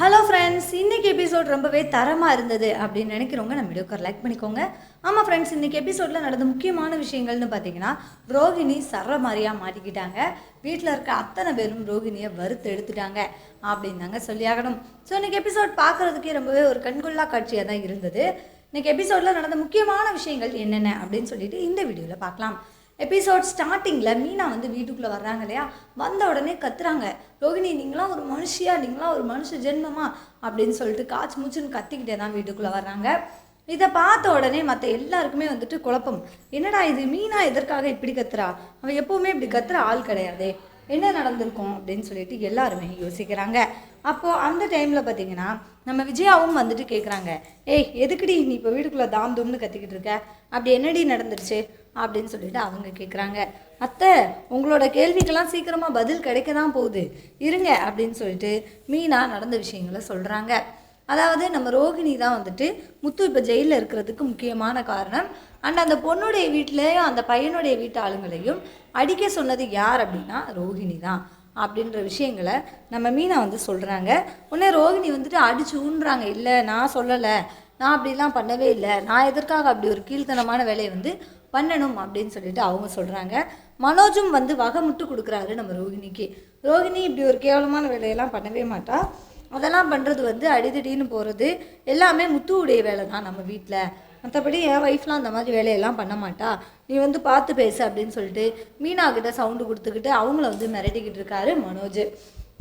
Hello friends இன்னைக்கு episode ரொம்பவே தரமாக இருந்தது அப்படின்னு நினைக்கிறவங்க நம்ம வீடியோக்கு லைக் பண்ணிக்கோங்க. ஆமாம் ஃப்ரெண்ட்ஸ் இன்னைக்கு எபிசோடில் நடந்த முக்கியமான விஷயங்கள்னு பார்த்தீங்கன்னா ரோகிணி சர்ற மாதிரியாக மாட்டிக்கிட்டாங்க. வீட்டில் இருக்க அத்தனை பேரும் ரோகிணியை வறுத்து எடுத்துட்டாங்க அப்படின்னு தாங்க சொல்லியாகணும். ஸோ இன்றைக்கி எபிசோட் பார்க்குறதுக்கே ரொம்பவே ஒரு கண்கொள்ளா காட்சியாக தான் இருந்தது. இன்றைக்கி எபிசோடில் நடந்த முக்கியமான விஷயங்கள் என்னென்ன அப்படின்னு சொல்லிட்டு இந்த வீடியோவில் பார்க்கலாம். எபிசோட் ஸ்டார்டிங்கில் மீனா வந்து வீட்டுக்குள்ளே வர்றாங்க இல்லையா? வந்த உடனே கத்துறாங்க. ரோகிணி நீங்களாம் ஒரு மனுஷியா? நீங்களாம் ஒரு மனுஷ ஜென்மமா? அப்படின்னு சொல்லிட்டு காய்ச்சி மூச்சுன்னு கத்திக்கிட்டே தான் வீட்டுக்குள்ளே வர்றாங்க. இதை பார்த்த உடனே மற்ற எல்லாருக்குமே வந்துட்டு குழப்பம். என்னடா இது? மீனா எதற்காக இப்படி கத்துறா? அவன் எப்பவுமே இப்படி கத்துற ஆள் கிடையாதே. என்ன நடந்திருக்கும்? அப்படின்னு சொல்லிட்டு எல்லாருமே யோசிக்கிறாங்க. அப்போது அந்த டைமில் பார்த்தீங்கன்னா நம்ம விஜயாவும் வந்துட்டு கேட்குறாங்க ஏய் எதுக்குடி நீ இப்போ வீட்டுக்குள்ளே தாம் தும்னு கத்திக்கிட்டு இருக்க? அப்படி என்னடி நடந்துருச்சு? அப்படின்னு சொல்லிட்டு அவங்க கேட்குறாங்க அத்தை உங்களோட கேள்விக்கெல்லாம் சீக்கிரமாக பதில் கிடைக்க தான் போகுது. இருங்க அப்படின்னு சொல்லிட்டு மீனா நடந்த விஷயங்களை சொல்கிறாங்க அதாவது நம்ம ரோகிணி தான் வந்துட்டு முத்து இப்போ ஜெயிலில் இருக்கிறதுக்கு முக்கியமான காரணம். அண்ட் அந்த பொண்ணுடைய வீட்டிலையும் அந்த பையனுடைய வீட்டு ஆளுங்களையும் அடிக்க சொன்னது யார் அப்படின்னா ரோகிணி தான். அப்படின்ற விஷயங்களை நம்ம மீனா வந்து சொல்கிறாங்க உடனே ரோகிணி வந்துட்டு அடிச்சு ஊன்றாங்க. இல்லை நான் சொல்லலை. நான் அப்படிலாம் பண்ணவே இல்லை. நான் எதற்காக அப்படி ஒரு கீழ்த்தனமான வேலையை வந்து பண்ணணும் அப்படின்னு சொல்லிட்டு அவங்க சொல்கிறாங்க மனோஜும் வந்து வகை முட்டு கொடுக்குறாரு நம்ம ரோகிணிக்கு. ரோகிணி இப்படி ஒரு கேவலமான வேலையெல்லாம் பண்ணவே மாட்டா. அதெல்லாம் பண்ணுறது வந்து அடிதடின்னு போகிறது எல்லாமே முத்துவுடைய வேலை தான் நம்ம வீட்டில் மற்றபடி என் ஒய்ஃப்லாம் அந்த மாதிரி வேலையெல்லாம் பண்ண மாட்டா. நீ வந்து பார்த்து பேசு அப்படின்னு சொல்லிட்டு மீனா கிட்ட சவுண்டு கொடுத்துக்கிட்டு அவங்கள வந்து மிரட்டிக்கிட்டு இருக்காரு மனோஜ்.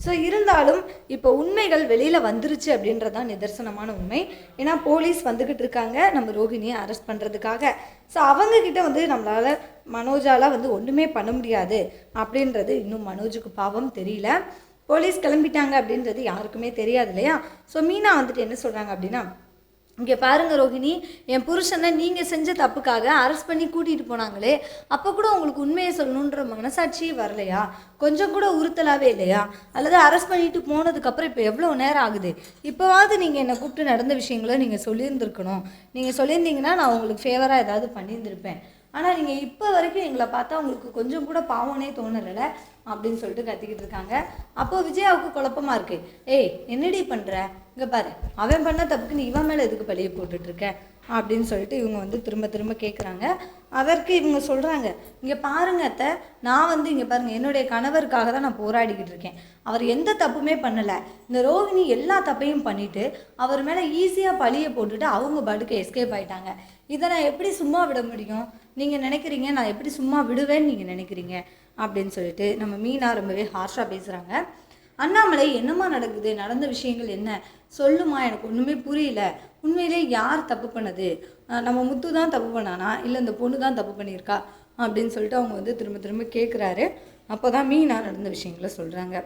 ஸோ இருந்தாலும் இப்போ உண்மைகள் வெளியில் வந்துருச்சு அப்படின்றது தான் நிதர்சனமான உண்மை. ஏன்னா போலீஸ் வந்துக்கிட்டு இருக்காங்க. நம்ம ரோகிணியை அரெஸ்ட் பண்ணுறதுக்காக ஸோ அவங்கக்கிட்ட வந்து நம்மளால் மனோஜாலாம் வந்து ஒன்றுமே பண்ண முடியாது. அப்படின்றது இன்னும் மனோஜுக்கு பாவம் தெரியல. போலீஸ் கிளம்பிட்டாங்க அப்படின்றது யாருக்குமே தெரியாது இல்லையா? ஸோ மீனா வந்துட்டு என்ன சொல்கிறாங்க அப்படின்னா இங்கே பாருங்க ரோகிணி என் புருஷனை நீங்கள் செஞ்ச தப்புக்காக அரெஸ்ட் பண்ணி கூட்டிகிட்டு போனாங்களே அப்போ கூட உங்களுக்கு உண்மையை சொல்லணுன்ற மனசாட்சியே வரலையா? கொஞ்சம் கூட உறுத்தலாகவே இல்லையா? அல்லது அரெஸ்ட் பண்ணிட்டு போனதுக்கப்புறம் இப்போ எவ்வளோ நேரம் ஆகுது? இப்போவாவது நீங்கள் என்னை கூப்பிட்டு நடந்த விஷயங்களை நீங்கள் சொல்லியிருந்துருக்கணும். நீங்கள் சொல்லியிருந்தீங்கன்னா நான் உங்களுக்கு ஃபேவராக ஏதாவது பண்ணியிருந்திருப்பேன். ஆனால் நீங்கள் இப்போ வரைக்கும் எங்களை பார்த்தா உங்களுக்கு கொஞ்சம் கூட பாவனே தோணலை அப்படின்னு சொல்லிட்டு கத்திக்கிட்டு இருக்காங்க. அப்போது விஜயாவுக்கு குழப்பமா இருக்குது ஏய் என்னடி பண்ணுற இங்கே பாரு அவன் பண்ண தப்புக்கு நீ இவன் மேலே எதுக்கு பழிய போட்டுட்ருக்க? அப்படின்னு சொல்லிட்டு இவங்க வந்து திரும்ப திரும்ப கேட்குறாங்க அதற்கு இவங்க சொல்கிறாங்க இங்கே பாருங்க அத்தை நான் வந்து இங்கே பாருங்கள் என்னுடைய கணவருக்காக தான் நான் போராடிக்கிட்டு இருக்கேன். அவர் எந்த தப்புமே பண்ணலை. இந்த ரோகிணி எல்லா தப்பையும் பண்ணிவிட்டு அவர் மேலே ஈஸியாக பழியை போட்டுட்டு அவங்க பாட்டுக்கு எஸ்கேப் ஆகிட்டாங்க இதை நான் எப்படி சும்மா விட முடியும்? நீங்கள் நினைக்கிறீங்க நான் எப்படி சும்மா விடுவேன்னு நீங்கள் நினைக்கிறீங்க? அப்படின்னு சொல்லிட்டு நம்ம மீனா ரொம்பவே ஹார்ஷாக பேசுகிறாங்க அண்ணாமலை என்னம்மா நடக்குது? நடந்த விஷயங்கள் என்ன? சொல்லுமா எனக்கு ஒன்றுமே புரியல. உண்மையிலே யார் தப்பு பண்ணது? நம்ம முத்து தான் தப்பு பண்ணானா? இல்லை இந்த பொண்ணு தான் தப்பு பண்ணியிருக்கா? அப்படின்னு சொல்லிட்டு அவங்க வந்து திரும்ப திரும்ப கேட்குறாரு அப்போ தான் மீனா நடந்த விஷயங்களை சொல்கிறாங்க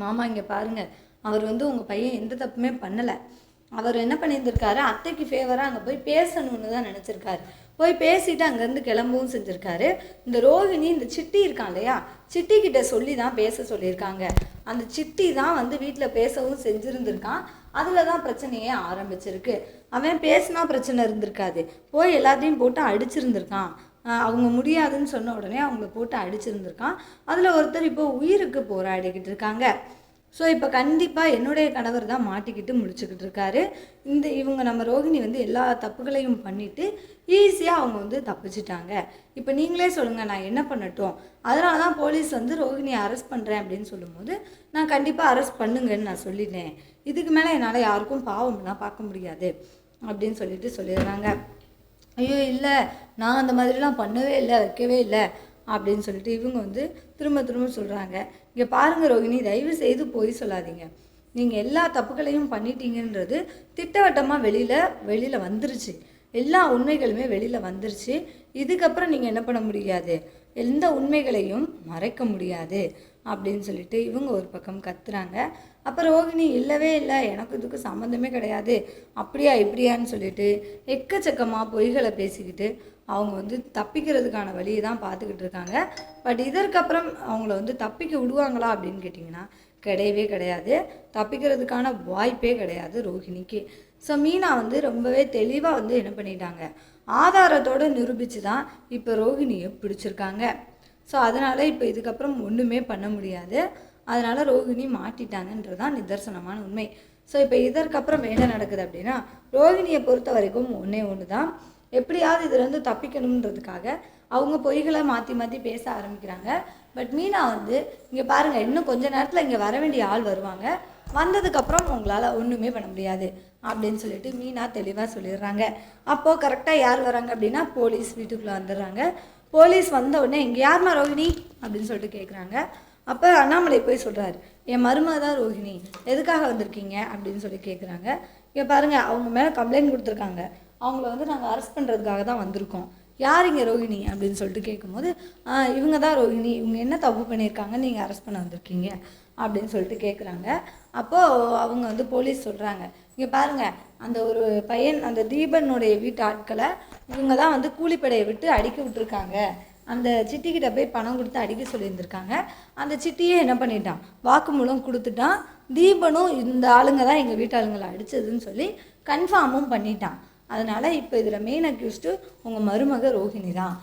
மாமா இங்கே பாருங்க. அவர் வந்து உங்கள் பையன் எந்த தப்புமே பண்ணலை. அவர் என்ன பண்ணியிருந்திருக்காரு? அத்தைக்கு ஃபேவராக அங்கே போய் பேசணும்னு தான் நினச்சிருக்காரு. போய் பேசிட்டு அங்கேருந்து கிளம்பவும் செஞ்சுருக்காரு. இந்த ரோகிணி இந்த சிட்டி இருக்கான் இல்லையா? சிட்டி கிட்ட சொல்லி தான் பேச சொல்லியிருக்காங்க. அந்த சிட்டி தான் வந்து வீட்டில் பேசவும் செஞ்சுருந்துருக்கான். அதில் தான் பிரச்சனையே ஆரம்பிச்சிருக்கு. அவன் பேசினா பிரச்சனை இருந்திருக்காது. போய் எல்லாத்தையும் போட்டு அடிச்சிருந்திருக்கான். அவங்க முடியாதுன்னு சொன்ன உடனே அவங்கள போட்டு அடிச்சிருந்திருக்கான். அதில் ஒருத்தர் இப்போ உயிருக்கு போராடிக்கிட்டு இருக்காங்க. ஸோ இப்போ கண்டிப்பாக என்னுடைய கணவர் தான் மாட்டிக்கிட்டு முடிச்சுக்கிட்டு இருக்காரு. இந்த இவங்க நம்ம ரோகிணி வந்து எல்லா தப்புகளையும் பண்ணிவிட்டு ஈஸியாக அவங்க வந்து தப்பிச்சிட்டாங்க. இப்போ நீங்களே சொல்லுங்கள் நான் என்ன பண்ணட்டும்? அதனால தான் போலீஸ் வந்து ரோகிணியை அரெஸ்ட் பண்ணுறேன் அப்படின்னு சொல்லும்போது நான் கண்டிப்பாக அரெஸ்ட் பண்ணுங்கன்னு நான் சொல்லிட்டேன். இதுக்கு மேலே என்னால் யாருக்கும் பாவம்லாம் பார்க்க முடியாது அப்படின்னு சொல்லிட்டு சொல்லிடுறாங்க. ஐயோ இல்லை நான் அந்த மாதிரிலாம் பண்ணவே இல்லை வைக்கவே இல்லை. அப்படின்னு சொல்லிட்டு இவங்க வந்து திரும்ப திரும்ப சொல்கிறாங்க இங்கே பாருங்கள் ரோகிணி தயவு செய்து போய் சொல்லாதீங்க. நீங்கள் எல்லா தப்புகளையும் பண்ணிட்டீங்கன்றது திட்டவட்டமாக வெளியில் வெளியில் வந்துருச்சு. எல்லா உண்மைகளுமே வெளியில் வந்துருச்சு. இதுக்கப்புறம் நீங்கள் என்ன பண்ண முடியாது? எந்த உண்மைகளையும் மறைக்க முடியாது. அப்படின்னு சொல்லிட்டு இவங்க ஒரு பக்கம் கத்துறாங்க. அப்போ ரோகிணி இல்லவே இல்லை எனக்கு இதுக்கு சம்மந்தமே கிடையாது. அப்படியா இப்படியான்னு சொல்லிட்டு எக்கச்சக்கமாக பொய்களை பேசிக்கிட்டு அவங்க வந்து தப்பிக்கிறதுக்கான வழியை தான் பார்த்துக்கிட்டு இருக்காங்க. பட் இதற்கப்புறம் அவங்கள வந்து தப்பிக்க விடுவாங்களா அப்படின்னு கேட்டிங்கன்னா கிடையவே கிடையாது. தப்பிக்கிறதுக்கான வாய்ப்பே கிடையாது ரோஹிணிக்கு ஸோ மீனா வந்து ரொம்பவே தெளிவாக வந்து என்ன பண்ணிட்டாங்க? ஆதாரத்தோடு நிரூபித்து தான் இப்போ ரோஹிணியை பிடிச்சிருக்காங்க. ஸோ அதனால் இப்போ இதுக்கப்புறம் ஒன்றுமே பண்ண முடியாது. அதனால் ரோகிணி மாட்டிட்டாங்கன்றது தான் நிதர்சனமான உண்மை. ஸோ இப்போ இதற்கப்புறம் என்ன நடக்குது அப்படின்னா ரோகிணியை பொறுத்த வரைக்கும் ஒன்றே ஒன்று தான் எப்படியாவது இதுலேருந்து தப்பிக்கணுன்றதுக்காக அவங்க பொய்களை மாற்றி மாற்றி பேச ஆரம்பிக்கிறாங்க. பட் மீனா வந்து இங்கே பாருங்கள் இன்னும் கொஞ்ச நேரத்தில் இங்கே வர வேண்டிய ஆள் வருவாங்க. வந்ததுக்கப்புறம் உங்களால் ஒன்றுமே பண்ண முடியாது அப்படின்னு சொல்லிட்டு மீனா தெளிவாக சொல்லிடுறாங்க. அப்போது கரெக்டாக யார் வராங்க அப்படின்னா போலீஸ் வீட்டுக்குள்ளே வந்துடுறாங்க. போலீஸ் வந்த உடனே இங்கே யார்மா ரோஹிணி அப்படின்னு சொல்லிட்டு கேட்குறாங்க அப்போ அண்ணாமலை போய் சொல்கிறாரு என் மருமக தான் ரோஹிணி எதுக்காக வந்திருக்கீங்க? அப்படின்னு சொல்லி கேட்குறாங்க இங்கே பாருங்கள் அவங்க மேலே கம்ப்ளைண்ட் கொடுத்துருக்காங்க. அவங்கள வந்து நாங்கள் அரெஸ்ட் பண்ணுறதுக்காக தான் வந்திருக்கோம். யார் இங்கே ரோஹிணி? அப்படின்னு சொல்லிட்டு கேட்கும்போது இவங்க தான் ரோஹிணி இவங்க என்ன தப்பு பண்ணியிருக்காங்க? நீங்கள் அரெஸ்ட் பண்ண வந்திருக்கீங்க. அப்படின்னு சொல்லிட்டு கேட்குறாங்க அப்போது அவங்க வந்து போலீஸ் சொல்கிறாங்க இங்கே பாருங்கள் அந்த ஒரு பையன் அந்த தீபனுடைய வீட்டு ஆட்களை இவங்க தான் வந்து கூலிப்படையை விட்டு அடிக்க விட்டுருக்காங்க. அந்த சிட்டிக்கிட்ட போய் பணம் கொடுத்து அடிக்க சொல்லியிருந்திருக்காங்க. அந்த சிட்டியே என்ன பண்ணிட்டான்? வாக்குமூலம் கொடுத்துட்டான். தீபனும் இந்த ஆளுங்க தான் எங்கள் வீட்டாளுங்களை அடித்ததுன்னு சொல்லி கன்ஃபார்மும் பண்ணிட்டான். அதனால் இப்போ இதில் மெயின் அக்யூஸ்டு உங்கள் மருமக ரோஹிணி தான்.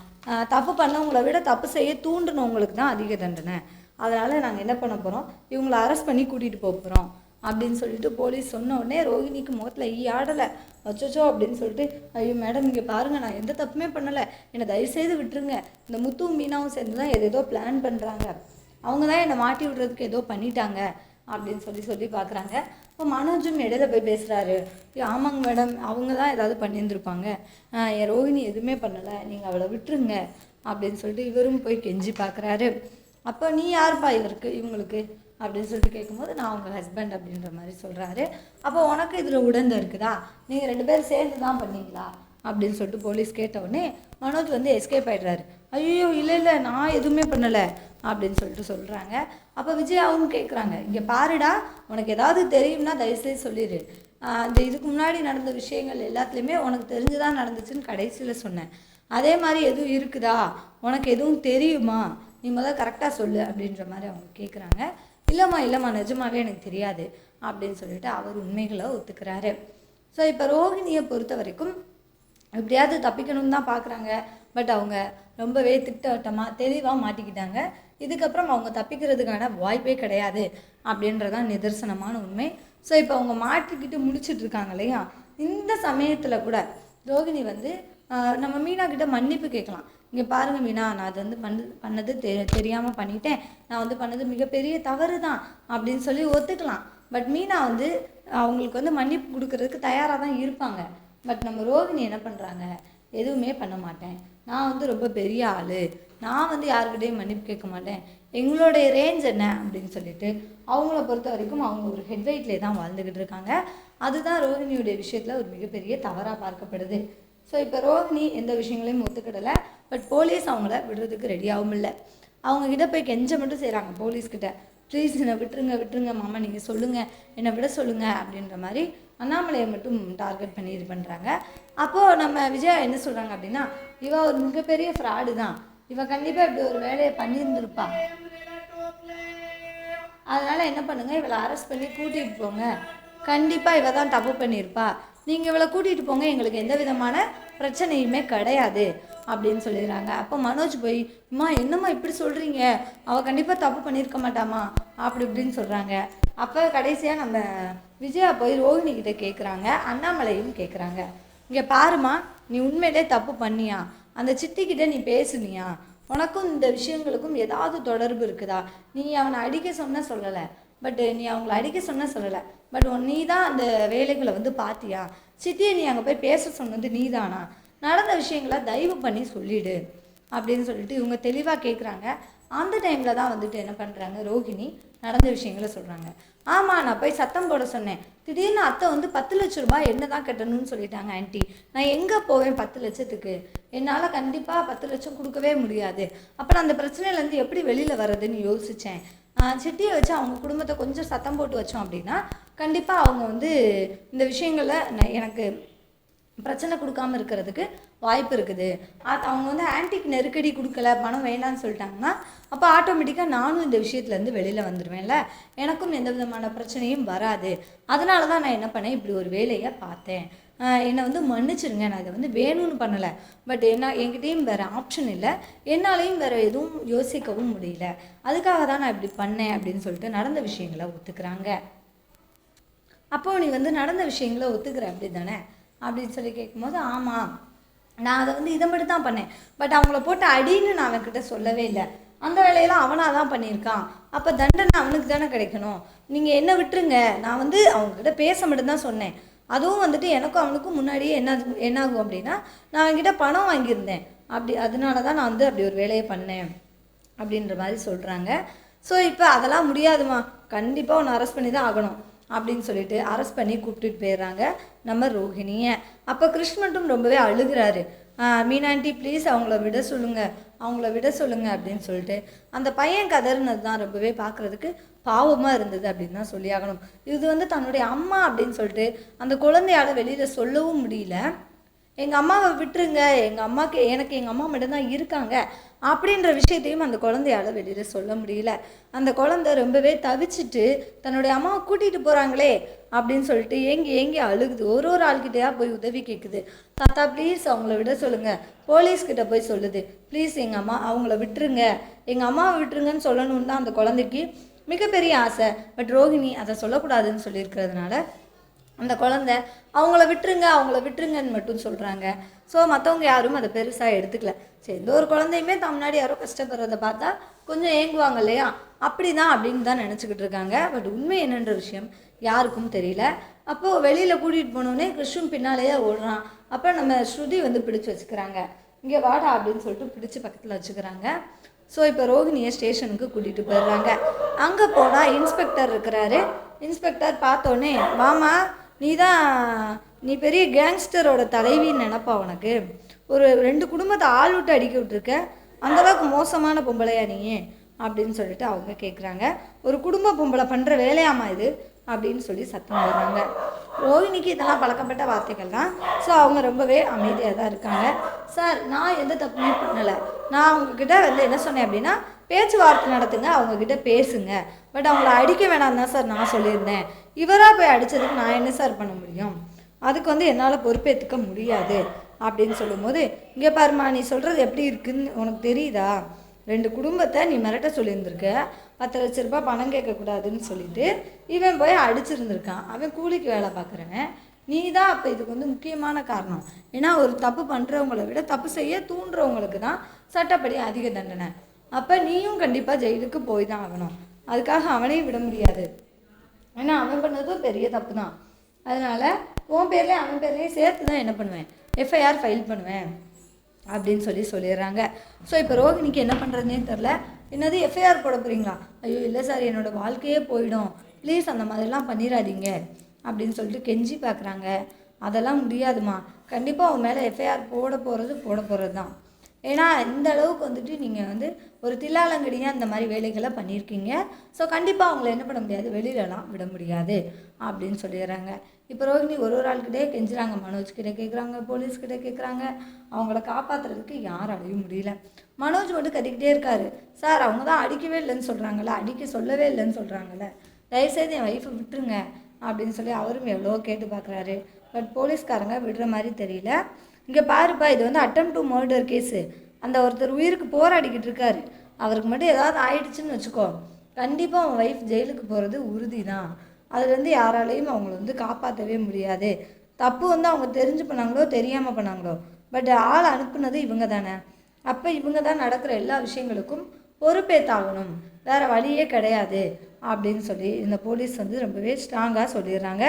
தப்பு பண்ணவங்களை விட தப்பு செய்ய தூண்டுனவங்களுக்கு தான் அதிக தண்டனை. அதனால் நாங்கள் என்ன பண்ண போகிறோம் இவங்களை அரெஸ்ட் பண்ணி கூட்டிகிட்டு போக போகிறோம் அப்படின்னு சொல்லிட்டு போலீஸ் சொன்ன உடனே ரோஹிணிக்கு முகத்தில் ஈ ஆடலை. அச்சோச்சோ அப்படின்னு சொல்லிட்டு ஐயோ மேடம் இங்கே பாருங்கள் நான் எந்த தப்புமே பண்ணலை. என்னை தயவுசெய்து விட்டுருங்க. இந்த முத்துவும் மீனாவும் சேர்ந்து தான் ஏதேதோ பிளான் பண்ணுறாங்க அவங்க தான் என்னை மாட்டி விடுறதுக்கு ஏதோ பண்ணிட்டாங்க அப்படின்னு சொல்லி சொல்லி பார்க்குறாங்க இப்போ மனோஜும் இடையில போய் பேசுகிறாரு ஆமாங்க மேடம். அவங்க தான் ஏதாவது பண்ணியிருந்துருப்பாங்க. என் ரோஹிணி எதுவுமே பண்ணலை. நீங்கள் அவளை விட்டுருங்க அப்படின்னு சொல்லிட்டு இவரும் போய் கெஞ்சி பார்க்குறாரு அப்போ நீ யாருப்பா இவருக்கு? இவங்களுக்கு அப்படின்னு சொல்லிட்டு கேட்கும்போது நான் உங்கள் ஹஸ்பண்ட் அப்படின்ற மாதிரி சொல்கிறாரு அப்போ உனக்கு இதில் உடந்த இருக்குதா? நீங்கள் ரெண்டு பேரும் சேர்ந்து தான் பண்ணீங்களா? அப்படின்னு சொல்லிட்டு போலீஸ் கேட்ட உடனே மனோஜ் வந்து எஸ்கேப் ஆயிடுறாரு. ஐயோ இல்லை இல்லை நான் எதுவுமே பண்ணலை. அப்படின்னு சொல்லிட்டு சொல்கிறாங்க அப்போ விஜயாவும் கேட்குறாங்க இங்கே பாருடா உனக்கு ஏதாவது தெரியும்னா தயவுசெய்து சொல்லிடு அந்த இந்த இதுக்கு முன்னாடி நடந்த விஷயங்கள் எல்லாத்துலேயுமே உனக்கு தெரிஞ்சுதான் நடந்துச்சுன்னு கடைசியில் சொன்னேன். அதே மாதிரி எதுவும் இருக்குதா? உனக்கு எதுவும் தெரியுமா? நீ முதல்ல கரெக்டாக சொல்லு. அப்படின்ற மாதிரி அவங்க கேட்குறாங்க இல்லைம்மா இல்லைம்மா நிஜமாவே எனக்கு தெரியாது அப்படின்னு சொல்லிட்டு அவர் உண்மைகளை ஒத்துக்கிறாரு. ஸோ இப்போ ரோஹிணியை பொறுத்த வரைக்கும் எப்படியாவது தப்பிக்கணும்னு தான் பார்க்குறாங்க பட் அவங்க ரொம்பவே திட்டவட்டமாக தெளிவாக மாட்டிக்கிட்டாங்க. இதுக்கப்புறம் அவங்க தப்பிக்கிறதுக்கான வாய்ப்பே கிடையாது அப்படின்றதான் நிதர்சனமான உண்மை. ஸோ இப்போ அவங்க மாட்டிக்கிட்டு முடிச்சுட்டு இருக்காங்க இல்லையா? இந்த சமயத்தில் கூட ரோகிணி வந்து நம்ம மீனா கிட்ட மன்னிப்பு கேட்கலாம். இங்கே பாருங்கள் மீனா நான் அது வந்து பண்ணது பண்ணது தெ தெரியாமல் பண்ணிட்டேன். நான் வந்து பண்ணது மிகப்பெரிய தவறு தான் அப்படின்னு சொல்லி ஒத்துக்கலாம். பட் மீனா வந்து அவங்களுக்கு வந்து மன்னிப்பு கொடுக்கறதுக்கு தயாராக தான் இருப்பாங்க. பட் நம்ம ரோகிணி என்ன பண்ணுறாங்க எதுவுமே பண்ண மாட்டேன். நான் வந்து ரொம்ப பெரிய ஆள். நான் வந்து யாருக்கிட்டையும் மன்னிப்பு கேட்க மாட்டேன். எங்களுடைய ரேஞ்ச் என்ன அப்படின்னு சொல்லிட்டு அவங்கள பொறுத்த வரைக்கும் அவங்க ஒரு ஹெட்வைட்லேயே தான் வாழ்ந்துக்கிட்டு இருக்காங்க. அதுதான் ரோஹிணியுடைய விஷயத்தில் ஒரு மிகப்பெரிய தவறாக பார்க்கப்படுது. ஸோ இப்போ ரோஹிணி எந்த விஷயங்களையும் ஒத்துக்கிடலை. பட் போலீஸ் அவங்கள விடுறதுக்கு ரெடியாகவும் இல்லை. அவங்க கிட்ட போய் கெஞ்ச மட்டும் செய்கிறாங்க போலீஸ்கிட்ட ப்ளீஸ் என்னை விட்டுருங்க விட்டுருங்க மாமா நீங்கள் சொல்லுங்கள் என்னை விட சொல்லுங்கள் அப்படின்ற மாதிரி அண்ணாமலையை மட்டும் டார்கெட் பண்ணி இது பண்ணுறாங்க அப்போது நம்ம விஜயா என்ன சொல்கிறாங்க அப்படின்னா இவ ஒரு மிகப்பெரிய ஃப்ராடு தான். இவ கண்டிப்பாக இப்படி ஒரு வேலையை பண்ணியிருந்திருப்பா. அதனால் என்ன பண்ணுங்கள் இவளை அரெஸ்ட் பண்ணி கூட்டிகிட்டு போங்க. கண்டிப்பாக இவ தான் தப்பு பண்ணியிருப்பா. நீங்கள் இவளை கூட்டிகிட்டு போங்க எங்களுக்கு எந்த விதமான பிரச்சனையுமே கிடையாது. அப்படின்னு சொல்லிடுறாங்க. அப்போ மனோஜ் போய் அம்மா என்னம்மா இப்படி சொல்கிறீங்க அவள் கண்டிப்பாக தப்பு பண்ணியிருக்க மாட்டாமா அப்படி இப்படின்னு சொல்கிறாங்க அப்போ கடைசியாக நம்ம விஜயா போய் ரோஹிணி கிட்ட கேட்குறாங்க அண்ணாமலையும் கேட்குறாங்க இங்கே பாருமா நீ உண்மையிலே தப்பு பண்ணியா? அந்த சித்திக்கிட்ட நீ பேசுனியா? உனக்கும் இந்த விஷயங்களுக்கும் ஏதாவது தொடர்பு இருக்குதா? நீ அவனை அடிக்க சொன்ன சொல்லலை. பட் நீ அவங்கள அடிக்க சொன்ன சொல்லலை. பட் நீ தான் அந்த வேலைகளை வந்து பார்த்தியா சித்தியை நீ அங்கே போய் பேச சொன்னது நீ தானா நடந்த விஷயங்களை தயவு பண்ணி சொல்லிடு அப்படின்னு சொல்லிட்டு இவங்க தெளிவாக கேட்குறாங்க அந்த டைமில் தான் வந்துட்டு என்ன பண்ணுறாங்க ரோஹிணி நடந்த விஷயங்களை சொல்கிறாங்க ஆமாம் நான் போய் சத்தம் போட சொன்னேன். திடீர்னு அத்தை வந்து பத்து லட்ச ரூபாய் என்ன தான் கட்டணும்னு சொல்லிட்டாங்க ஆன்ட்டி நான் எங்கே போவேன் பத்து லட்சத்துக்கு? என்னால் கண்டிப்பாக பத்து லட்சம் கொடுக்கவே முடியாது. அப்புறம் அந்த பிரச்சனையிலேருந்து எப்படி வெளியில் வர்றதுன்னு யோசித்தேன் சிட்டியை வச்சு அவங்க குடும்பத்தை கொஞ்சம் சத்தம் போட்டு வச்சோம் அப்படின்னா கண்டிப்பாக அவங்க வந்து இந்த விஷயங்களை நான் எனக்கு பிரச்சனை கொடுக்காம இருக்கிறதுக்கு வாய்ப்பு இருக்குது. அது அவங்க வந்து ஆன்டிக் நெருக்கடி கொடுக்கல பணம் வேண்டாம்னு சொல்லிட்டாங்கன்னா அப்போ ஆட்டோமேட்டிக்காக நானும் இந்த விஷயத்துலேருந்து வெளியில் வந்துடுவேன்ல எனக்கும் எந்த விதமான பிரச்சனையும் வராது. அதனால தான் நான் என்ன பண்ணேன் இப்படி ஒரு வேலையை பார்த்தேன். என்னை வந்து மன்னிச்சிடுங்க நான் இதை வந்து வேணும்னு பண்ணலை. பட் என்ன என்கிட்டயும் வேறு ஆப்ஷன் இல்லை. என்னாலையும் வேறு எதுவும் யோசிக்கவும் முடியல. அதுக்காக தான் நான் இப்படி பண்ணேன் அப்படின்னு சொல்லிட்டு நடந்த விஷயங்களை ஒத்துக்கிறாங்க. அப்போ நீ வந்து நடந்த விஷயங்களை ஒத்துக்கிற அப்படி தானே? அப்படின்னு சொல்லி கேட்கும்போது ஆமாம் நான் அதை வந்து இதை மட்டும் தான் பண்ணேன். பட் அவங்கள போட்டு அடின்னு நான் அவன்கிட்ட சொல்லவே இல்லை. அந்த வேலையெல்லாம் அவனாக தான் பண்ணியிருக்கான். அப்போ தண்டனை அவனுக்கு தானே கிடைக்கணும். நீங்கள் என்ன விட்டுருங்க. நான் வந்து அவங்கக்கிட்ட பேச மட்டும்தான் சொன்னேன். அதுவும் வந்துட்டு எனக்கும் அவனுக்கும் முன்னாடியே என்ன என்ன ஆகும் அப்படின்னா நான் அவன்கிட்ட பணம் வாங்கியிருந்தேன். அப்படி அதனால தான் நான் வந்து அப்படி ஒரு வேலையை பண்ணேன். அப்படின்ற மாதிரி சொல்கிறாங்க ஸோ இப்போ அதெல்லாம் முடியாதுமா. கண்டிப்பாக உன்னை அரெஸ்ட் பண்ணி தான் ஆகணும். அப்படின்னு சொல்லிட்டு அரெஸ்ட் பண்ணி கூப்பிட்டுட்டு போயிடுறாங்க நம்ம ரோஹிணியை. அப்போ கிருஷ் மட்டும் ரொம்பவே அழுகுறாரு. மீனாண்டி ப்ளீஸ் அவங்கள விட சொல்லுங்கள் அவங்கள விட சொல்லுங்கள் அப்படின்னு சொல்லிட்டு அந்த பையன் கதறினது தான் ரொம்பவே பார்க்குறதுக்கு பாவமாக இருந்தது அப்படின்னு தான் சொல்லி ஆகணும். இது வந்து தன்னுடைய அம்மா அப்படின்னு சொல்லிட்டு அந்த குழந்தையால் வெளியில் சொல்லவும் முடியல. எங்கள் அம்மாவை விட்டுருங்க. எங்கள் அம்மாக்கு எனக்கு எங்கள் அம்மா மட்டும்தான் இருக்காங்க. அப்படின்ற விஷயத்தையும் அந்த குழந்தையால் வெளியில் சொல்ல முடியல. அந்த குழந்தை ரொம்பவே தவிச்சிட்டு தன்னுடைய அம்மாவை கூட்டிகிட்டு போகிறாங்களே அப்படின்னு சொல்லிட்டு ஏங்கி ஏங்கி அழுகுது. ஒரு ஒரு ஆள்கிட்டயா போய் உதவி கேட்குது தாத்தா ப்ளீஸ் அவங்கள விட சொல்லுங்கள் போலீஸ்கிட்ட போய் சொல்லுது. ப்ளீஸ் எங்கள் அம்மா அவங்கள விட்டுருங்க. எங்கள் அம்மாவை விட்டுருங்கன்னு சொல்லணும்னு தான் அந்த குழந்தைக்கு மிகப்பெரிய ஆசை. பட் ரோஹிணி அதை சொல்லக்கூடாதுன்னு சொல்லியிருக்கிறதுனால அந்த குழந்த அவங்கள விட்டுருங்க அவங்கள விட்டுருங்கன்னு மட்டும் சொல்கிறாங்க ஸோ மற்றவங்க யாரும் அதை பெருசாக எடுத்துக்கல. சரி எந்த ஒரு குழந்தையுமே தான் முன்னாடி யாரோ கஷ்டப்படுறத பார்த்தா கொஞ்சம் ஏங்குவாங்க இல்லையா? அப்படி தான் அப்படின்னு தான் நினச்சிக்கிட்டு இருக்காங்க. பட் உண்மை என்னன்ற விஷயம் யாருக்கும் தெரியல. அப்போது வெளியில் கூட்டிகிட்டு போனோடனே கிருஷ்ணன் பின்னாலேயே ஓடுறான். அப்போ நம்ம ஸ்ருதி வந்து பிடிச்சு வச்சுக்கிறாங்க. இங்கே வாடா அப்படின்னு சொல்லிட்டு பிடிச்சி பக்கத்தில் வச்சுக்கிறாங்க. ஸோ இப்போ ரோகிணியை ஸ்டேஷனுக்கு கூட்டிகிட்டு போயிடுறாங்க. அங்கே போனால் இன்ஸ்பெக்டர் இருக்கிறாரு. இன்ஸ்பெக்டர் பார்த்தோன்னே மாமா நீ தான் நீ பெரிய கேங்ஸ்டரோட தலைவின்னு நினப்பா உனக்கு. ஒரு ரெண்டு குடும்பத்தை ஆள் விட்டு அடிக்க விட்டுருக்க. அந்தளவுக்கு மோசமான பொம்பளையா நீ அப்படின்னு சொல்லிட்டு அவங்க கேட்குறாங்க ஒரு குடும்ப பொம்பளை பண்ணுற வேலையாமா இது அப்படின்னு சொல்லி சத்தம் போடுறாங்க. ரோஹிணிக்கு இதெல்லாம் பழக்கப்பட்ட வார்த்தைகள் தான். ஸோ அவங்க ரொம்பவே அமைதியாக தான் இருக்காங்க. சார் நான் எந்த தப்புமே பண்ணலை. நான் அவங்கக்கிட்ட வந்து என்ன சொன்னேன் அப்படின்னா பேச்சுவார்த்தை நடத்துங்க அவங்கக்கிட்ட பேசுங்க. பட் அவங்கள அடிக்க வேணாம் தான் சார் நான் சொல்லியிருந்தேன். இவராக போய் அடித்ததுக்கு நான் என்ன சார் பண்ண முடியும்? அதுக்கு வந்து என்னால் பொறுப்பேற்றுக்க முடியாது அப்படின்னு சொல்லும்போது இங்கே பாருமா நீ சொல்கிறது எப்படி இருக்குன்னு உனக்கு தெரியுதா? ரெண்டு குடும்பத்தை நீ மிரட்ட சொல்லியிருந்திருக்க. பத்து லட்ச ரூபா பணம் கேட்கக்கூடாதுன்னு சொல்லிட்டு இவன் போய் அடிச்சிருந்திருக்கான். அவன் கூலிக்கு வேலை பார்க்குறவன். நீ தான் அப்போ இதுக்கு வந்து முக்கியமான காரணம். ஏன்னா ஒரு தப்பு பண்ணுறவங்கள விட தப்பு செய்ய தூண்டுறவங்களுக்கு தான் சட்டப்படி அதிக தண்டனை. அப்போ நீயும் கண்டிப்பாக ஜெயிலுக்கு போய் தான் ஆகணும். அதுக்காக அவனையும் விட முடியாது. ஏன்னா அவன் பண்ணதும் பெரிய தப்பு தான் அதனால் உன் பேர்லேயும் அவன் பேர்லேயும் சேர்த்து தான் என்ன பண்ணுவேன்? எஃப்ஐஆர் ஃபைல் பண்ணுவேன். அப்படின்னு சொல்லி சொல்லிடுறாங்க. ஸோ இப்போ ரோகிணிக்கு என்ன பண்ணுறதுனே தெரில என்னது எஃப்ஐஆர் போட போகிறீங்களா ஐயோ இல்லை சார் என்னோடய வாழ்க்கையே போயிடும். ப்ளீஸ் அந்த மாதிரிலாம் பண்ணிடாதீங்க அப்படின்னு சொல்லிட்டு கெஞ்சி பார்க்குறாங்க அதெல்லாம் முடியாதுமா கண்டிப்பாக அவன் மேலே எஃப்ஐஆர் போட போகிறது போட போகிறது தான் ஏன்னா இந்த அளவுக்கு வந்துட்டு நீங்கள் வந்து ஒரு தில்லாலங்கடியாக இந்த மாதிரி வேலைகளை பண்ணியிருக்கீங்க. ஸோ கண்டிப்பாக அவங்கள என்ன பண்ண முடியாது? வெளியிலலாம் விட முடியாது அப்படின்னு சொல்லிடுறாங்க. இப்போ ரோஹிணி ஒரு ஒரு ஆள்கிட்டே கெஞ்சுறாங்க. மனோஜ் கிட்டே கேட்குறாங்க போலீஸ் கிட்டே கேட்குறாங்க அவங்கள காப்பாற்றுறதுக்கு யாராலையும் முடியல. மனோஜ் மட்டும் கத்திக்கிட்டே இருக்காரு. சார் அவங்க தான் அடிக்கவே இல்லைன்னு சொல்கிறாங்கல்ல அடிக்க சொல்லவே இல்லைன்னு சொல்கிறாங்கல்ல தயவுசெய்து என் ஒய்ஃபை விட்டுருங்க. அப்படின்னு சொல்லி அவரும் எவ்வளோ கேட்டு பார்க்குறாரு பட் போலீஸ்காரங்க விடுற மாதிரி தெரியல. இங்கே பாருப்பா இது வந்து அட்டம் டு மர்டர் கேஸு அந்த ஒருத்தர் உயிருக்கு போராடிக்கிட்டு இருக்காரு. அவருக்கு மட்டும் ஏதாவது ஆயிடுச்சுன்னு வச்சுக்கோ. கண்டிப்பாக அவன் ஒய்ஃப் ஜெயிலுக்கு போகிறது உறுதி தான் அதுலேருந்து யாராலையும் அவங்கள வந்து காப்பாற்றவே முடியாது. தப்பு வந்து அவங்க தெரிஞ்சு பண்ணாங்களோ தெரியாமல் பண்ணாங்களோ. பட் ஆள் அனுப்புனது இவங்க தானே அப்போ இவங்க தான் நடக்கிற எல்லா விஷயங்களுக்கும் பொறுப்பேற்றாகணும் வேறு வழியே கிடையாது. அப்படின்னு சொல்லி இந்த போலீஸ் வந்து ரொம்பவே ஸ்ட்ராங்காக சொல்லிடுறாங்க.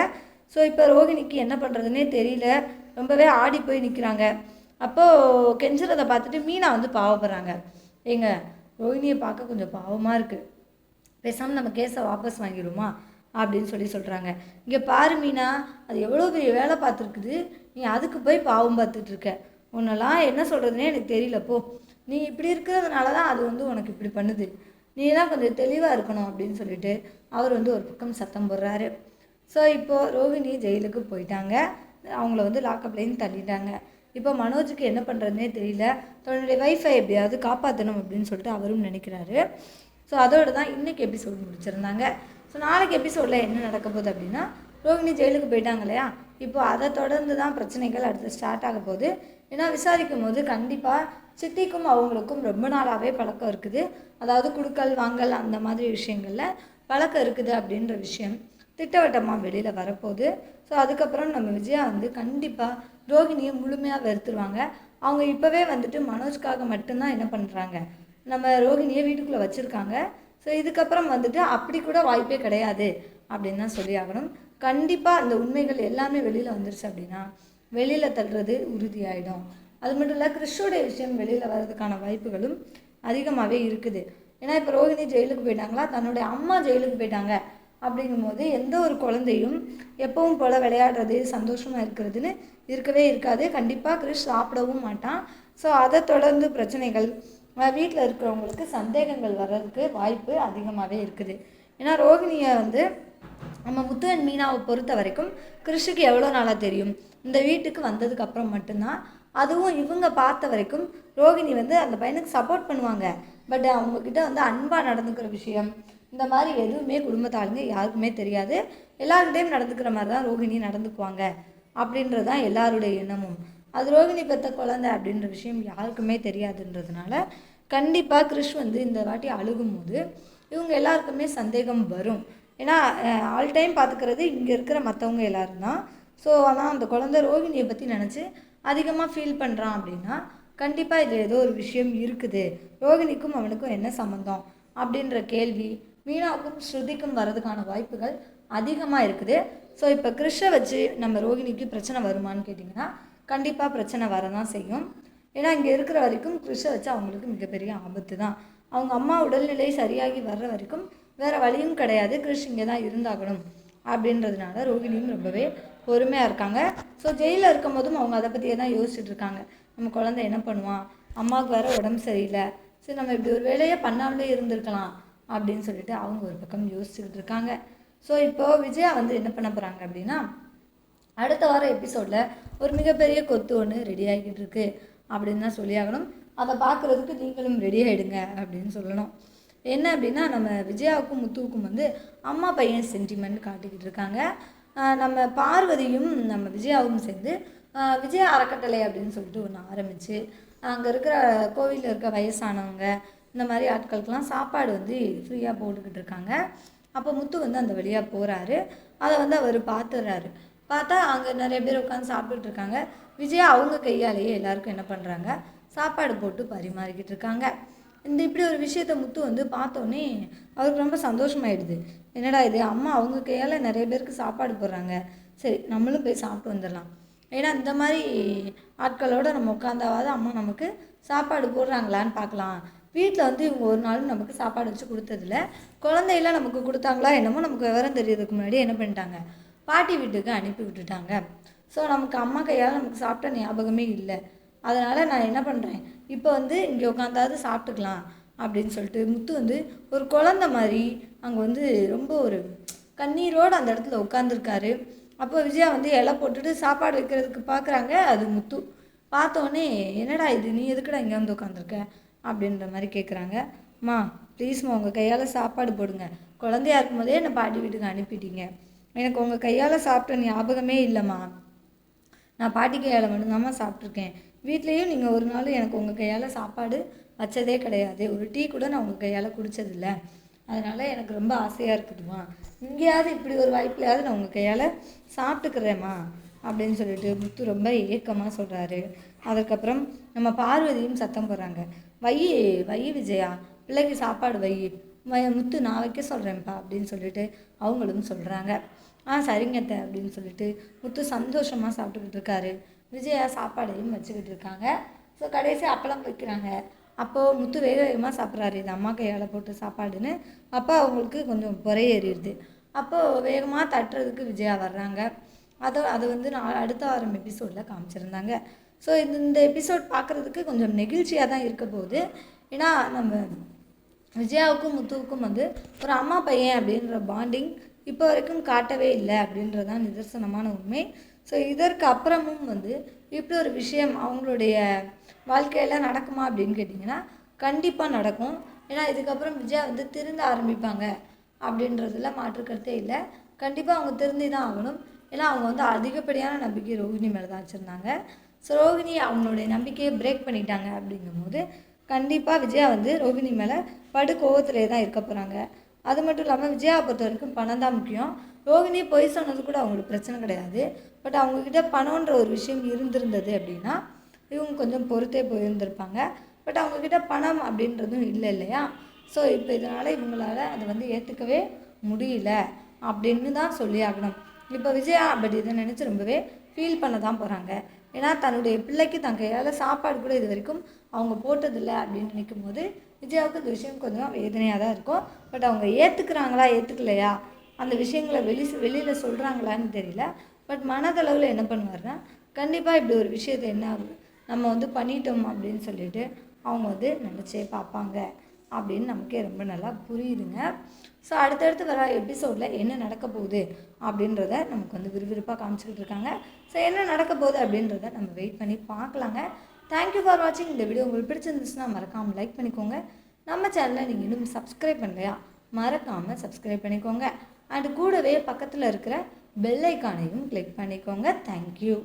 ஸோ இப்போ ரோகிணிக்கு என்ன பண்ணுறதுனே தெரியல. ரொம்பவே ஆடி போய் நிற்கிறாங்க அப்போது கெஞ்சுறதை பார்த்துட்டு மீனா வந்து பாவப்படுறாங்க. ஏங்க ரோஹிணியை பார்க்க கொஞ்சம் பாவமாக இருக்குது பேசாமல் நம்ம கேஸை வாபஸ் வாங்கிடுமா அப்படின்னு சொல்லி சொல்கிறாங்க இங்கே பாரு மீனா அது எவ்வளோ பெரிய வேலை பார்த்துருக்குது. நீ அதுக்கு போய் பாவம் பார்த்துட்டு இருக்க. உன்னெல்லாம் என்ன சொல்கிறதுனே எனக்கு தெரியல போ. நீ இப்படி இருக்கிறதுனால தான் அது வந்து உனக்கு இப்படி பண்ணுது. நீ தான் கொஞ்சம் தெளிவாக இருக்கணும் அப்படின்னு சொல்லிட்டு அவர் வந்து ஒரு பக்கம் சத்தம் போடுறாரு. ஸோ இப்போது ரோஹிணி ஜெயிலுக்கு போயிட்டாங்க. அவங்கள வந்து லாக்கப்லேருந்து தள்ளிட்டாங்க. இப்போ மனோஜுக்கு என்ன பண்ணுறதுனே தெரியல. தன்னுடைய வைஃபை எப்படியாவது காப்பாற்றணும் அப்படின்னு சொல்லிட்டு அவரும் நினைக்கிறாரு. ஸோ அதோடு தான் இன்றைக்கி எபிசோட் முடிச்சிருந்தாங்க. ஸோ நாளைக்கு எபிசோடில் என்ன நடக்க போகுது அப்படின்னா ரோகிணி ஜெயிலுக்கு போயிட்டாங்க இல்லையா? இப்போ அதை தொடர்ந்து தான் பிரச்சனைகள் அடுத்து ஸ்டார்ட் ஆக போகுது. ஏன்னா விசாரிக்கும் போது கண்டிப்பாக சித்திக்கும் அவங்களுக்கும் ரொம்ப நாளாகவே பழக்கம் இருக்குது. அதாவது குடுக்கல் வாங்கல் அந்த மாதிரி விஷயங்களில் பழக்கம் இருக்குது அப்படின்ற விஷயம் திட்டவட்டமாக வெளியில் வரப்போகுது. ஸோ அதுக்கப்புறம் நம்ம விஜயா வந்து கண்டிப்பாக ரோகிணியை முழுமையாக வெறுத்துருவாங்க. அவங்க இப்போவே வந்துட்டு மனோஜ்காக மட்டும்தான் என்ன பண்ணுறாங்க நம்ம ரோகிணியை வீட்டுக்குள்ளே வச்சுருக்காங்க. ஸோ இதுக்கப்புறம் வந்துட்டு அப்படி கூட வாய்ப்பே கிடையாது அப்படின்னு தான் சொல்லி ஆகணும். கண்டிப்பாக அந்த உண்மைகள் எல்லாமே வெளியில் வந்துருச்சு அப்படின்னா வெளியில் தள்ளுறது உறுதியாயிடும். அது மட்டும் இல்லை கிறிஷோடைய விஷயம் வெளியில் வர்றதுக்கான வாய்ப்புகளும் அதிகமாகவே இருக்குது. ஏன்னா இப்போ ரோஹிணி ஜெயிலுக்கு போயிட்டாங்களா? தன்னுடைய அம்மா ஜெயிலுக்கு போயிட்டாங்க. அப்படிங்கும்போது எந்த ஒரு குழந்தையும் எப்பவும் போல் விளையாடுறது சந்தோஷமாக இருக்கிறதுன்னு இருக்கவே இருக்காது. கண்டிப்பாக கிறிஷ் சாப்பிடவும் மாட்டான். ஸோ அதை தொடர்ந்து பிரச்சனைகள் வீட்டில் இருக்கிறவங்களுக்கு சந்தேகங்கள் வர்றதுக்கு வாய்ப்பு அதிகமாகவே இருக்குது. ஏன்னா ரோகிணியை வந்து நம்ம முத்து அண்ட் மீனாவை பொறுத்த வரைக்கும் கிறிஷுக்கு எவ்வளோ நாளாக தெரியும்? இந்த வீட்டுக்கு வந்ததுக்கு அப்புறம் மட்டும்தான். அதுவும் இவங்க பார்த்த வரைக்கும் ரோகிணி வந்து அந்த பையனுக்கு சப்போர்ட் பண்ணுவாங்க. பட் அவங்கக்கிட்ட வந்து அன்பாக நடந்துக்கிற விஷயம் இந்த மாதிரி எதுவுமே குடும்பத்தாளுங்க யாருக்குமே தெரியாது. எல்லாருக்கிட்டையும் நடந்துக்கிற மாதிரி தான் ரோகிணி நடந்துக்குவாங்க. அப்படின்றது தான் எல்லாருடைய எண்ணமும். அது ரோகிணி பெற்ற குழந்தை அப்படின்ற விஷயம் யாருக்குமே தெரியாதுன்றதுனால கண்டிப்பாக கிறிஷ் வந்து இந்த வாட்டி அழுகும்போது இவங்க எல்லாருக்குமே சந்தேகம் வரும். ஏன்னா ஆல் டைம் பார்த்துக்கிறது இங்கே இருக்கிற மற்றவங்க எல்லாரும் தான். ஸோ ஆனால் அந்த குழந்தை ரோகிணியை பற்றி நினச்சி அதிகமாக ஃபீல் பண்ணுறான் அப்படின்னா கண்டிப்பாக இதில் ஏதோ ஒரு விஷயம் இருக்குது. ரோகிணிக்கும் அவனுக்கும் என்ன சம்மந்தம் அப்படின்ற கேள்வி வீணாவுக்கும் ஸ்ருதிக்கும் வர்றதுக்கான வாய்ப்புகள் அதிகமாக இருக்குது. ஸோ இப்போ கிறிஷை வச்சு நம்ம ரோகிணிக்கு பிரச்சனை வருமான்னு கேட்டிங்கன்னா கண்டிப்பாக பிரச்சனை வரதான் செய்யும். ஏன்னா இங்கே இருக்கிற வரைக்கும் கிறிஷை வச்சு அவங்களுக்கு மிகப்பெரிய ஆபத்து தான். அவங்க அம்மா உடல்நிலை சரியாகி வர்ற வரைக்கும் வேறு வழியும் கிடையாது. கிருஷ் இங்கே தான் இருந்தாகணும் அப்படின்றதுனால ரோகிணியும் ரொம்பவே பொறுமையாக இருக்காங்க. ஸோ ஜெயிலில் இருக்கும் போதும் அவங்க அதை பற்றியே தான் யோசிச்சுட்டு இருக்காங்க. நம்ம குழந்தை என்ன பண்ணுவான்? அம்மாவுக்கு வேறு உடம்பு சரியில்லை. சரி நம்ம இப்படி ஒரு வேலையை பண்ணாமலே இருந்திருக்கலாம். அப்படின்னு சொல்லிட்டு அவங்க ஒரு பக்கம் யோசிச்சுக்கிட்டு இருக்காங்க ஸோ இப்போ விஜயா வந்து என்ன பண்ண போகிறாங்க அப்படின்னா அடுத்த வாரம் எபிசோடில் ஒரு மிகப்பெரிய கொத்து ஒன்று ரெடி ஆகிக்கிட்டு இருக்கு அப்படின்னு தான் சொல்லியாகணும் அதை பார்க்குறதுக்கு நீங்களும் ரெடி ஆகிடுங்க அப்படின்னு சொல்லணும். என்ன அப்படின்னா நம்ம விஜயாவுக்கும் முத்துவுக்கும் வந்து அம்மா பையன் சென்டிமெண்ட் காட்டிக்கிட்டு இருக்காங்க. நம்ம பார்வதியும் நம்ம விஜயாவும் சேர்ந்து விஜய அறக்கட்டளை அப்படின்னு சொல்லிட்டு ஒன்று ஆரம்பித்து அங்கே இருக்கிற கோவிலில் இருக்க வயசானவங்க இந்த மாதிரி ஆட்களுக்கெல்லாம் சாப்பாடு வந்து ஃப்ரீயாக போட்டுக்கிட்டு இருக்காங்க. அப்போ முத்து வந்து அந்த வழியாக போகிறாரு அதை வந்து அவர் பார்த்துடுறாரு பார்த்தா அங்கே நிறைய பேர் உட்காந்து சாப்பிட்டுட்டு இருக்காங்க. விஜயா அவங்க கையாலேயே எல்லாருக்கும் என்ன பண்ணுறாங்க சாப்பாடு போட்டு பரிமாறிக்கிட்டு இருக்காங்க. இந்த இப்படி ஒரு விஷயத்த முத்து வந்து பார்த்தோன்னே அவருக்கு ரொம்ப சந்தோஷமாயிடுது. என்னடா இது? அம்மா அவங்க கையால் நிறைய பேருக்கு சாப்பாடு போடுறாங்க. சரி நம்மளும் போய் சாப்பிட்டு வந்துடலாம். ஏன்னா இந்த மாதிரி ஆட்களோட நம்ம உட்காந்தாவது அம்மா நமக்கு சாப்பாடு போடுறாங்களான்னு பார்க்கலாம். வீட்டில் வந்து இவங்க ஒரு நாளும் நமக்கு சாப்பாடு வச்சு கொடுத்ததில்ல குழந்தையெல்லாம் நமக்கு கொடுத்தாங்களா என்னமோ நமக்கு விவரம் தெரியறதுக்கு முன்னாடி என்ன பண்ணிட்டாங்க? பாட்டி வீட்டுக்கு அனுப்பி விட்டுட்டாங்க. ஸோ நமக்கு அம்மா கையால் நமக்கு சாப்பிட்ட ஞாபகமே இல்லை. அதனால் நான் என்ன பண்ணுறேன் இப்போ வந்து இங்கே உட்காந்தாவது சாப்பிட்டுக்கலாம் அப்படின்னு சொல்லிட்டு முத்து வந்து ஒரு குழந்த மாதிரி அங்கே வந்து ரொம்ப ஒரு கண்ணீரோடு அந்த இடத்துல உட்காந்துருக்காரு அப்போ விஜயா வந்து இலை போட்டுட்டு சாப்பாடு வைக்கிறதுக்கு பார்க்குறாங்க அது முத்து. பார்த்தோன்னே என்னடா இது? நீ எதுக்குடா இங்கே வந்து உட்காந்துருக்க அப்படின்ற மாதிரி கேட்குறாங்க மா ப்ளீஸ்மா உங்கள் கையால் சாப்பாடு போடுங்க. குழந்தையா இருக்கும்போதே என்னை பாட்டி வீட்டுக்கு அனுப்பிட்டீங்க. எனக்கு உங்கள் கையால் சாப்பிட்ட ஞாபகமே இல்லைம்மா. நான் பாட்டி கையால் மட்டும்தாம்மா சாப்பிட்ருக்கேன் வீட்லேயும் நீங்கள் ஒரு நாள் எனக்கு உங்கள் கையால் சாப்பாடு வச்சதே கிடையாது. ஒரு டீ கூட நான் உங்கள் கையால் குடிச்சதில்ல. அதனால் எனக்கு ரொம்ப ஆசையாக இருக்குதுமா இங்கேயாவது இப்படி ஒரு வாய்ப்புலையாவது நான் உங்கள் கையால் சாப்பிட்டுக்கிறேம்மா அப்படின்னு சொல்லிட்டு முத்து ரொம்ப ஏக்கமாக சொல்கிறாரு அதுக்கப்புறம் நம்ம பார்வதியும் சத்தம் போடுறாங்க. வை வை விஜயா பிள்ளைக்கு சாப்பாடு வை. முத்து நான் வைக்க சொல்கிறேன்ப்பா அப்படின்னு சொல்லிட்டு அவங்களும் சொல்கிறாங்க ஆ சரிங்கத்த அப்படின்னு சொல்லிட்டு முத்து சந்தோஷமாக சாப்பிட்டுக்கிட்டு இருக்காரு. விஜயா சாப்பாடையும் வச்சுக்கிட்டு இருக்காங்க. ஸோ கடைசி அப்பளம் வைக்கிறாங்க. அப்போது முத்து வேக வேகமாக சாப்பிட்றாரு. இது அம்மா கையால் போட்டு சாப்பாடுன்னு. அப்போ அவங்களுக்கு கொஞ்சம் பொறையேறிடுது அப்போது வேகமாக தட்டுறதுக்கு விஜயா வர்றாங்க. அதை அதை வந்து நான் அடுத்த வாரம் எபிசோடில் காமிச்சிருந்தாங்க. ஸோ இந்த இந்த எபிசோட் பார்க்குறதுக்கு கொஞ்சம் நெகிழ்ச்சியாக தான் இருக்க போகுது. ஏன்னா நம்ம விஜயாவுக்கும் முத்துவுக்கும் வந்து ஒரு அம்மா பையன் அப்படின்ற பாண்டிங் இப்போ வரைக்கும் காட்டவே இல்லை அப்படின்றதான் நிதர்சனமான உண்மை. ஸோ இதற்கு அப்புறமும் வந்து இப்படி ஒரு விஷயம் அவங்களுடைய வாழ்க்கையில் நடக்குமா அப்படின்னு கேட்டிங்கன்னா கண்டிப்பாக நடக்கும். ஏன்னா இதுக்கப்புறம் விஜயா வந்து திருந்த ஆரம்பிப்பாங்க அப்படின்றதுல மாற்றுக்கருத்தே இல்லை. கண்டிப்பாக அவங்க திருந்தி தான் ஆகணும். ஏன்னா அவங்க வந்து அதிகப்படியான நம்பிக்கை ரோஹிணி மேலே தான் வச்சுருந்தாங்க. ஸோ ரோஹிணி அவங்களுடைய நம்பிக்கையை பிரேக் பண்ணிட்டாங்க அப்படிங்கும்போது கண்டிப்பாக விஜயா வந்து ரோஹிணி மேலே படு கோவத்திலே தான் இருக்க போகிறாங்க அது மட்டும் இல்லாமல் விஜயா பொறுத்த வரைக்கும் பணம் தான் முக்கியம். ரோஹிணி பொய் சொன்னது கூட அவங்களுக்கு பிரச்சனை கிடையாது. பட் அவங்கக்கிட்ட பணம்ன்ற ஒரு விஷயம் இருந்திருந்தது அப்படின்னா இவங்க கொஞ்சம் பொறுத்தே போயிருந்திருப்பாங்க. பட் அவங்கக்கிட்ட பணம் அப்படின்றதும் இல்லை இல்லையா? ஸோ இப்போ இதனால் இவங்களால அதை வந்து ஏற்றுக்கவே முடியல அப்படின்னு தான் சொல்லி ஆகணும் இப்போ விஜயா பட் இதை நினச்சி ரொம்பவே ஃபீல் பண்ண தான் போகிறாங்க ஏன்னா தன்னுடைய பிள்ளைக்கு தன் கையால் சாப்பாடு கூட இது வரைக்கும் அவங்க போட்டதில்லை அப்படின்னு நினைக்கும் போது விஜயாவுக்கு இந்த விஷயம் கொஞ்சம் வேதனையாக தான் இருக்கும். பட் அவங்க ஏற்றுக்கிறாங்களா ஏற்றுக்கலையா அந்த விஷயங்களை வெளி வெளியில் சொல்கிறாங்களான்னு தெரியல. பட் மனதளவில் என்ன பண்ணுவார்னா கண்டிப்பாக இப்படி ஒரு விஷயத்தை என்ன ஆகுது? நம்ம வந்து பண்ணிட்டோம் அப்படின்னு சொல்லிட்டு அவங்க வந்து நினச்சே பார்ப்பாங்க. அப்படின்னு நமக்கே ரொம்ப நல்லா புரியுதுங்க. ஸோ அடுத்தடுத்து வர எபிசோடில் என்ன நடக்க போகுது அப்படின்றத நமக்கு வந்து விறுவிறுப்பாக காமிச்சிக்கிட்டு இருக்காங்க. ஸோ என்ன நடக்க போகுது அப்படின்றத நம்ம வெயிட் பண்ணி பார்க்கலாங்க. தேங்க்யூ ஃபார் வாட்சிங் இந்த வீடியோ உங்களுக்கு பிடிச்சிருந்துச்சுன்னா மறக்காமல் லைக் பண்ணிக்கோங்க. நம்ம சேனலை நீங்கள் இன்னும் சப்ஸ்கிரைப் பண்ணலையா மறக்காமல் சப்ஸ்கிரைப் பண்ணிக்கோங்க. அண்ட் கூடவே பக்கத்தில் இருக்கிற பெல் ஐக்கானையும் கிளிக் பண்ணிக்கோங்க. தேங்க்யூ